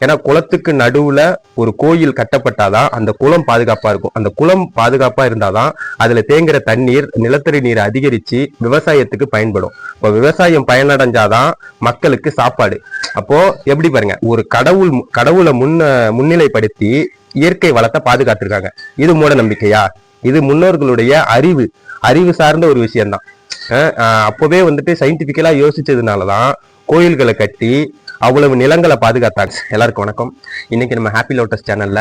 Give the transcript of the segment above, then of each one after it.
ஏன்னா குளத்துக்கு நடுவுல ஒரு கோயில் கட்டப்பட்டாதான் அந்த குளம் பாதுகாப்பா இருக்கும். அந்த குளம் பாதுகாப்பா இருந்தாதான் அதுல தேங்குற தண்ணீர் நிலத்தடி நீரை அதிகரிச்சு விவசாயத்துக்கு பயன்படும். இப்போ விவசாயம் பயனடைஞ்சாதான் மக்களுக்கு சாப்பாடு. அப்போ எப்படி பாருங்க ஒரு கடவுள் கடவுளை முன்ன முன்னிலைப்படுத்தி இயற்கை வளத்தை பாதுகாத்திருக்காங்க. இது மூட நம்பிக்கையா? இது முன்னோர்களுடைய அறிவு. அறிவு சார்ந்த ஒரு விஷயம்தான். அஹ் அப்போவே வந்துட்டு சயின்டிபிக்கலா யோசிச்சதுனாலதான் கோயில்களை கட்டி அவ்வளவு நிலங்களை பாதுகாத்தாங்க. எல்லாருக்கும் வணக்கம். இன்னைக்கு நம்ம ஹாப்பி லோட்டஸ் சேனல்ல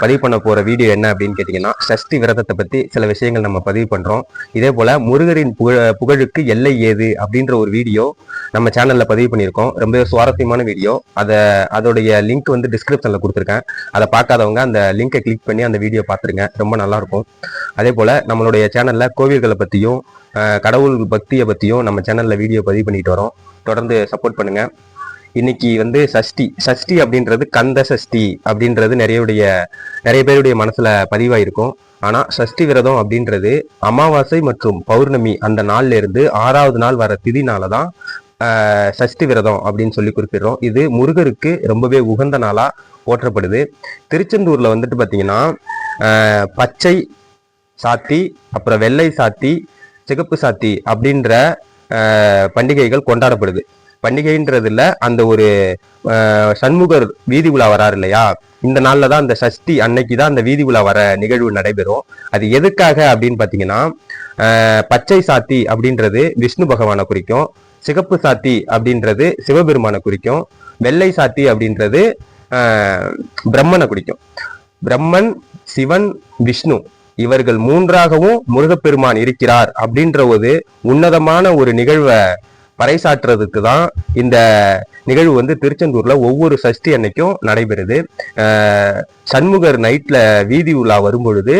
பதிவு பண்ண போற வீடியோ என்ன அப்படின்னு கேட்டீங்கன்னா சஷ்டி விரதத்தை பத்தி சில விஷயங்கள் நம்ம பதிவு பண்றோம். இதே போல முருகரின் புகழ புகழுக்கு எல்லை ஏது அப்படின்ற ஒரு வீடியோ நம்ம சேனல்ல பதிவு பண்ணியிருக்கோம். ரொம்ப சுவாரஸ்யமான வீடியோ அதை அதோடைய லிங்க் வந்து டிஸ்கிரிப்ஷன்ல கொடுத்துருக்கேன். அதை பார்க்காதவங்க அந்த லிங்கை கிளிக் பண்ணி அந்த வீடியோ பார்த்துருங்க. ரொம்ப நல்லா இருக்கும் அதே போல நம்மளுடைய சேனல்ல கோவில்களை பத்தியும் கடவுள் பக்தியை பத்தியும் நம்ம சேனல்ல வீடியோ பதிவு பண்ணிட்டு வரோம். தொடர்ந்து சப்போர்ட் பண்ணுங்க. இன்னைக்கு வந்து சஷ்டி. சஷ்டி அப்படின்றது கந்த சஷ்டி அப்படின்றது நிறையவுடைய நிறைய பேருடைய மனசுல பதிவாயிருக்கும். ஆனா சஷ்டி விரதம் அப்படின்றது அமாவாசை மற்றும் பௌர்ணமி அந்த நாள்ல இருந்து ஆறாவது நாள் வர திதினால தான் சஷ்டி விரதம் அப்படின்னு சொல்லி குறிப்பிடுறோம். இது முருகருக்கு ரொம்பவே உகந்த நாளா போற்றப்படுது. திருச்செந்தூர்ல வந்துட்டு பாத்தீங்கன்னா பச்சை சாத்தி அப்புறம் வெள்ளை சாத்தி சிகப்பு சாத்தி அப்படின்ற பண்டிகைகள் கொண்டாடப்படுது. பண்டிகைன்றதுல அந்த ஒரு சண்முகர் வீதி உலா வராரு இல்லையா? இந்த நாள்ல தான் அந்த சஷ்டி அன்னைக்கு தான் அந்த வீதி உலா வர நிகழ்வு நடைபெறும். அது எதுக்காக அப்படின்னு பாத்தீங்கன்னா பச்சை சாத்தி அப்படின்றது விஷ்ணு பகவானை குறிக்கும் சிகப்பு சாத்தி அப்படின்றது சிவபெருமானை குறிக்கும் வெள்ளை சாத்தி அப்படின்றது பிரம்மனை குறிக்கும். பிரம்மன் சிவன் விஷ்ணு இவர்கள் மூன்றாகவும் முருகப்பெருமான் இருக்கிறார் அப்படின்ற ஒரு உன்னதமான ஒரு நிகழ்வை பறைசாற்றுறதுக்கு தான் இந்த நிகழ்வு வந்து திருச்செந்தூர்ல ஒவ்வொரு சஷ்டி அன்னைக்கும் நடைபெறுது. சண்முகர் நைட்ல வீதி உலா வரும்பொழுது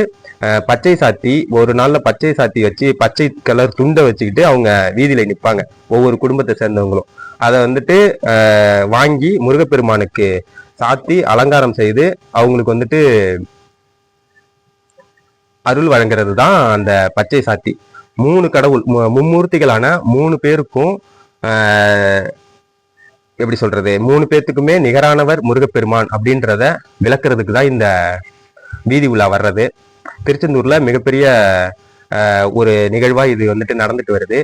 பச்சை சாத்தி ஒரு நாள்ல பச்சை சாத்தி வச்சு பச்சை கலர் துண்டை வச்சுக்கிட்டு அவங்க வீதியில நிப்பாங்க. ஒவ்வொரு குடும்பத்தை சேர்ந்தவங்களும். அதை வந்துட்டு வாங்கி முருகப்பெருமானுக்கு சாத்தி அலங்காரம் செய்து அவங்களுக்கு வந்துட்டு அருள் வழங்குறது தான் அந்த பச்சை சாத்தி. மூணு கடவுள் மு- மும்மூர்த்திகளான மூணு பேருக்கும் எப்படி சொல்றது மூணு பேர்த்துக்குமே நிகரானவர் முருகப்பெருமான் அப்படின்றத விளக்குறதுக்கு தான் இந்த வீதி உலா வர்றது. திருச்செந்தூர்ல மிகப்பெரிய ஒரு நிகழ்வா இது வந்துட்டு நடந்துட்டு வருது.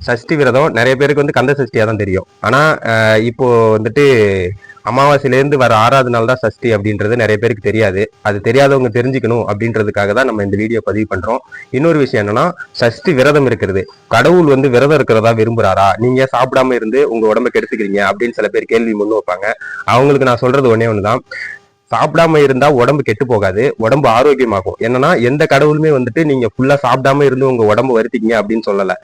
சஷ்டி விரதம் நிறைய பேருக்கு வந்து கந்த சஷ்டியா தான் தெரியும். ஆனா இப்போ வந்துட்டு அமாவாசையிலேருந்து வர ஆறாவது நாள் தான் சஷ்டி அப்படின்றது நிறைய பேருக்கு தெரியாது. அது தெரியாதவங்க தெரிஞ்சுக்கணும் அப்படின்றதுக்காக தான் நம்ம இந்த வீடியோ பதிவு பண்ணுறோம் இன்னொரு விஷயம் என்னன்னா சஷ்டி விரதம் இருக்கிறது. கடவுள் வந்து விரதம் இருக்கிறதா விரும்புறாரா? நீங்க சாப்பிடாம இருந்து உங்க உடம்ப கெடுத்துக்கிறீங்க? அப்படின்னு சில பேர் கேள்வி முன் வைப்பாங்க. அவங்களுக்கு நான் சொல்றது ஒன்னே ஒண்ணுதான். சாப்பிடாம இருந்தா உடம்பு கெட்டு போகாது. உடம்பு ஆரோக்கியமாகும். என்னன்னா எந்த கடவுளுமே வந்துட்டு நீங்க ஃபுல்லா சாப்பிடாம இருந்து உங்க உடம்பு வருத்திங்க அப்படின்னு சொல்லல.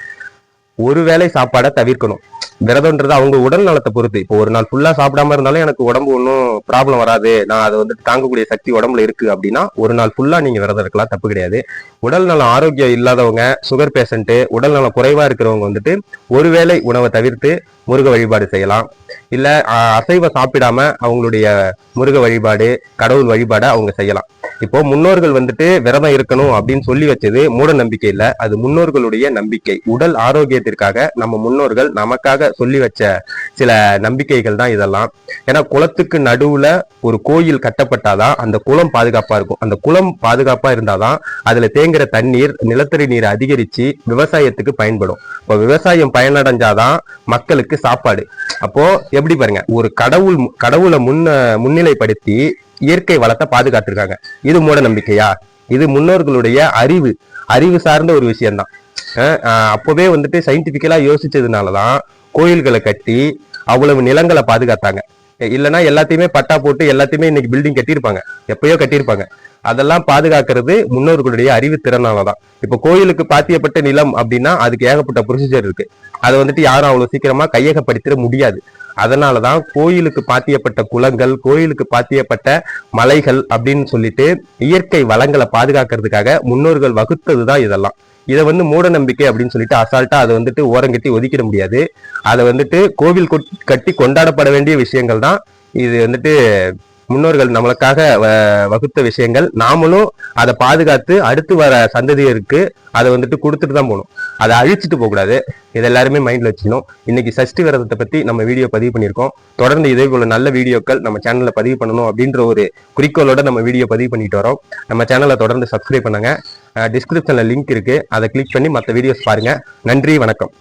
ஒரு வேளை சாப்பாடை தவிர்க்கணும். விரதம்ன்றது அவங்க உடல் நலத்தை பொறுத்து. இப்போ ஒரு நாள் ஃபுல்லா சாப்பிடாம இருந்தாலும் எனக்கு உடம்பு ஒன்றும் ப்ராப்ளம் வராது. நான் அதை வந்துட்டு தாங்கக்கூடிய சக்தி உடம்புல இருக்கு அப்படின்னா ஒரு நாள் ஃபுல்லா நீங்க விரதம் இருக்கலாம். தப்பு கிடையாது. உடல் நலம் ஆரோக்கியம் இல்லாதவங்க சுகர் பேஷண்ட்டு உடல் நலம் குறைவா இருக்கிறவங்க வந்துட்டு ஒருவேளை உணவை தவிர்த்து முருக வழிபாடு செய்யலாம். இல்ல அசைவ சாப்பிடாம அவங்களுடைய முருக வழிபாடு கடவுள் வழிபாடை அவங்க செய்யலாம். இப்போ முன்னோர்கள் வந்துட்டு விரதம் இருக்கணும் அப்படின்னு சொல்லி வச்சது மூட நம்பிக்கை இல்ல. அது முன்னோர்களுடைய நம்பிக்கை. உடல் ஆரோக்கியத்திற்காக நம்ம முன்னோர்கள் நமக்காக சொல்லி வச்ச சில நம்பிக்கைகள் தான் இதெல்லாம். ஏன்னா குளத்துக்கு நடுவுல ஒரு கோயில் கட்டப்பட்டாதான் அந்த குளம் பாதுகாப்பா இருக்கும். அந்த குளம் பாதுகாப்பா இருந்தாதான் அதுல தேங்குற தண்ணீர் நிலத்தடி நீரை அதிகரிச்சு விவசாயத்துக்கு பயன்படும். இப்போ விவசாயம் பயனடைஞ்சாதான் மக்களுக்கு சாப்பாடு. அப்போ எப்படி பாருங்க ஒரு கடவுள் கடவுளை முன்ன முன்னிலைப்படுத்தி இயற்கை வளத்தை பாதுகாத்திருக்காங்க. இது மூட நம்பிக்கையா? இது முன்னோர்களுடைய அறிவு. அறிவு சார்ந்த ஒரு விஷயம்தான். அப்போவே வந்துட்டு சயின்டிபிக்கலா யோசிச்சதுனாலதான் கோயில்களை கட்டி அவ்வளவு நிலங்களை பாதுகாத்தாங்க. இல்லைன்னா எல்லாத்தையுமே பட்டா போட்டு எல்லாத்தையுமே இன்னைக்கு பில்டிங் கட்டியிருப்பாங்க. எப்பயோ கட்டியிருப்பாங்க. அதெல்லாம் பாதுகாக்கிறது முன்னோர்களுடைய அறிவு திறனாலதான். இப்போ கோயிலுக்கு பாத்தியப்பட்ட நிலம் அப்படின்னா அதுக்கு ஏகப்பட்ட ப்ரொசீஜர் இருக்கு. அதை வந்துட்டு யாரும் அவ்வளவு சீக்கிரமா கையகப்படுத்திட முடியாது. அதனாலதான் கோயிலுக்கு பாத்தியப்பட்ட குளங்கள் கோயிலுக்கு பாத்தியப்பட்ட மலைகள் அப்படின்னு சொல்லிட்டு இயற்கை வளங்களை பாதுகாக்கிறதுக்காக முன்னோர்கள் வகுத்ததுதான் இதெல்லாம். இதை வந்து மூட நம்பிக்கை அப்படின்னு சொல்லிட்டு அசால்ட்டா அதை வந்துட்டு ஓரங்கட்டி ஒதுக்கிட முடியாது. அதை வந்துட்டு கோவில் கொட்- கட்டி கொண்டாடப்பட வேண்டிய விஷயங்கள் தான் இது வந்துட்டு முன்னோர்கள் நம்மளுக்காக வ- வகுத்த விஷயங்கள் நாமளும் அதை பாதுகாத்து அடுத்து வர சந்ததியருக்கு அதை வந்துட்டு கொடுத்துட்டு தான் போகணும். அதை அழிச்சிட்டு போகக்கூடாது. இது எல்லாருமே மைண்டில் வச்சுக்கணும். இன்னைக்கு சஷ்டி விரதத்தை பற்றி நம்ம வீடியோ பதிவு பண்ணியிருக்கோம். தொடர்ந்து இதே போல நல்ல வீடியோக்கள் நம்ம சேனலில் பதிவு பண்ணணும் அப்படின்ற ஒரு குறிக்கோளோட நம்ம வீடியோ பதிவு பண்ணிட்டு வரோம். நம்ம சேனலை தொடர்ந்து சப்ஸ்கிரைப் பண்ணுங்க. டிஸ்கிரிப்ஷனில் லிங்க் இருக்கு. அதை கிளிக் பண்ணி மற்ற வீடியோஸ் பாருங்கள் நன்றி வணக்கம்.